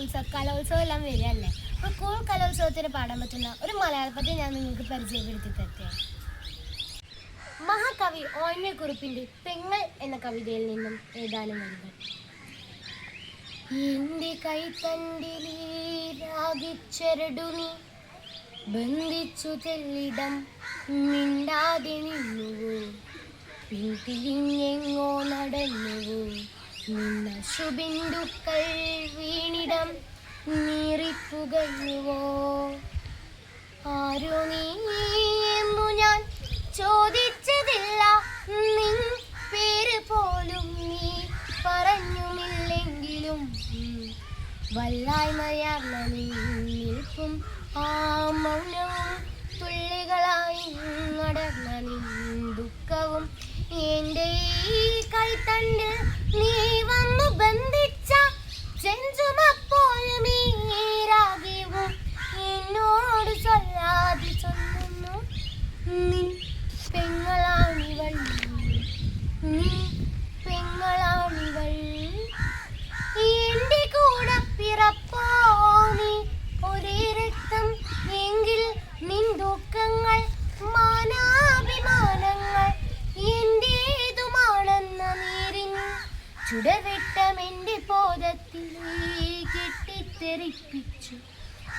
ഉത്സവ കലോത്സവം എല്ലാം വരികയല്ലേ? അപ്പോൾ സ്കൂൾ കലോത്സവത്തിന് പാടാൻ പറ്റുന്ന ഒരു മലയാളപ്പദ്യം ഞാൻ നിങ്ങൾക്ക് പരിചയപ്പെടുത്തി തരട്ടെ മഹാകവി ഓന്യക്കുറിപ്പിന്റെ പെങ്ങൾ എന്ന കവിതയിൽ നിന്നും ഏതാനും വരികൾ. എന്റെ കൈത്തണ്ടിലീരാകിച്ചരടു നീ ബന്ധിച്ചു തെല്ലിടം മിണ്ടാതെ നിന്നുവോ? പിന്തിരിഞ്ഞെങ്ങോ നടന്നുവോ? ശുബിന്ദുക്കൾ വീണിടം നീറിപ്പുകയുവോ? ആരോ എന്നു ഞാൻ ചോദിച്ചതില്ല. നിൻ പേര് പോലും നീ പറഞ്ഞുമില്ലെങ്കിലും വല്ലായ്മയാർന്ന ആ മൗനവും തുള്ളികളായി നടന്ന നിൻ ദുഃഖവും എന്റെ ഈ കൈത്തണ്ട് നീ വന്നു ബന്ധിച്ച ചെഞ്ചുമപ്പോഴും ചുടവെട്ടമെന്റെ പോതത്തിൽ കെട്ടിത്തെറിപ്പിച്ചു.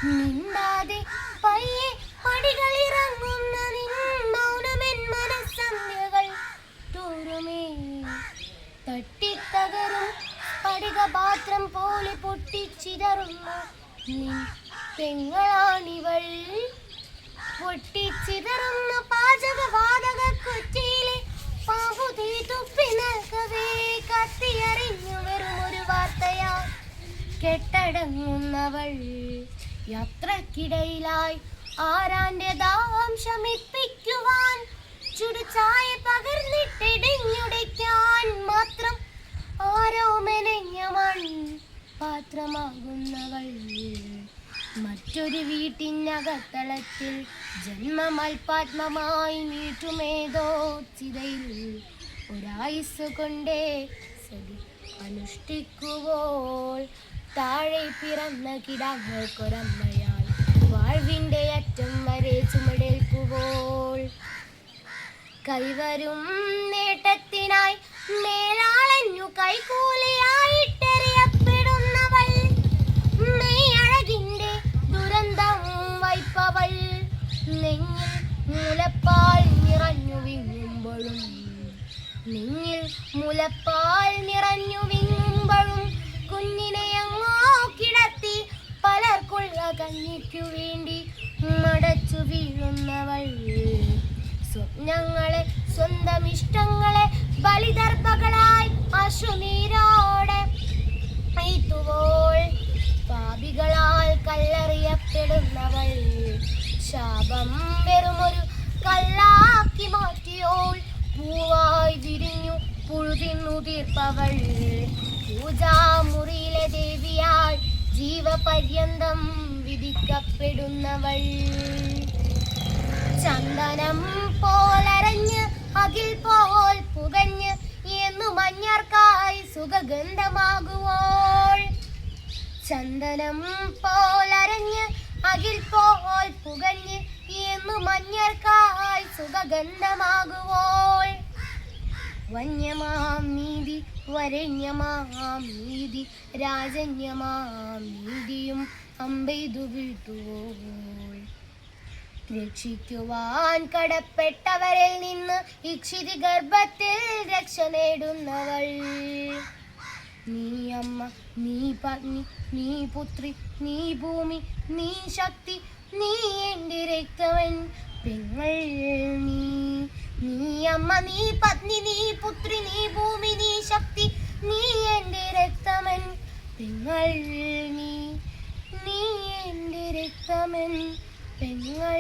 മിണ്ടാതെ പയ്യെ പടികളിറങ്ങുന്ന മൗനമെൻ മനസ്സന്ധ്യകൾ തോറുമേ. തട്ടിത്തകരും പടിക പാത്രം പോലെ പൊട്ടിച്ചിതറുന്ന പെങ്ങളാണിവൾ പൊട്ടിച്ചിതറുന്ന പാചകവാതക കുറ്റിയിലെ പാമ്പു തീ കെട്ടടങ്ങുന്നവൾ. യാത്രക്കിടയിലായി ആരാന്റെ ദാഹം ശമിപ്പിക്കുവാൻ ചുടുചായ പകർന്നിട്ടിടിഞ്ഞുടയ്ക്കാൻ മാത്രം ആരോ മെനഞ്ഞ പാത്രമാകുന്നവൾ. മറ്റൊരു വീട്ടിനകത്തളത്തിൽ ജന്മമൽപാത്മമായി നീട്ടുമേതോ ചിതയിൽ ഒരായുസ് കൊണ്ടേ സതി അനുഷ്ഠിക്കുവോൾ. പിറന്ന കിടാങ്ങൾക്കൊരമ്മയാൽ വാഴ്വിന്റെ അറ്റം വരെ ചുമടേൽക്കുവോൾ. കൈവരും നേട്ടത്തിനായി മേലാളഞ്ഞു കൈകൂലിയായിട്ടെറിയപ്പെടുന്നവൾ മെയ്യഴകിന്റെ ദുരന്തം വൈപ്പവൾ നെഞ്ഞിൽ മുലപ്പാൽ നിറഞ്ഞു വിങ്ങുമ്പോഴും നെഞ്ഞിൽ മുലപ്പാൽ നിറഞ്ഞു വിങ്ങുമ്പോഴും കുഞ്ഞിനെ കഞ്ഞിക്കു വേണ്ടി മടച്ചു വീഴുന്നവൾ സ്വപ്നങ്ങളെ സ്വന്തം ഇഷ്ടങ്ങളെ ബലിദർഭകളായി അശുനീരോടെ പാപികളാൽ കല്ലെറിയപ്പെടുന്നവൾ ശാപം വെറുമൊരു കല്ലാക്കി മാറ്റിയോൾ. പൂവായി വിരിഞ്ഞു പുഴുതിന്നു തീർപ്പവൾ പൂജാമുറിയിലെ ദേവിയാൾ ജീവപര്യന്തം വിധിക്കപ്പെടുന്നവൾ ചന്ദനം പോലരഞ്ഞ് അകിൽ പോൽ പുകഞ്ഞ് എന്നു മഞ്ഞർക്കായി സുഖഗന്ധമാകുവോൾ. ചന്ദനം പോലരഞ്ഞ് അകിൽ പോൽ പുകഞ്ഞ് എന്നു മഞ്ഞർക്കായി സുഖഗന്ധമാകുവോൾ. വന്യമാം നീതി വരണ്യമാം നീതി രാജന്യമാം നീതിയും അമ്പെയ്തു വീഴ്ത്തുവോൾ രക്ഷിക്കുവാൻ കടപ്പെട്ടവരിൽ നിന്ന് ഇക്ഷിതി ഗർഭത്തിൽ രക്ഷ നേടുന്നവൾ. നീ അമ്മ നീ പത്നി നീ പുത്രി നീ ഭൂമി നീ ശക്തി നീ എന്റെ രക്തവൻ. പെങ്ങൾ നീ നീ അമ്മ നീ പത്നി നീ പുത്രി നീ ഭൂമി നീ ശക്തി നീ എന്റെ രക്തമൻ പെങ്ങൾ നീ നീ എന്റെ രക്തമൻ പെങ്ങൾ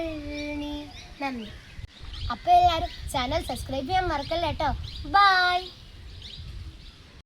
നീ നന്ദി അപ്പോൾ എല്ലാവരും ചാനൽ സബ്സ്ക്രൈബ് ചെയ്യാൻ മറക്കല്ല കേട്ടോ ബൈ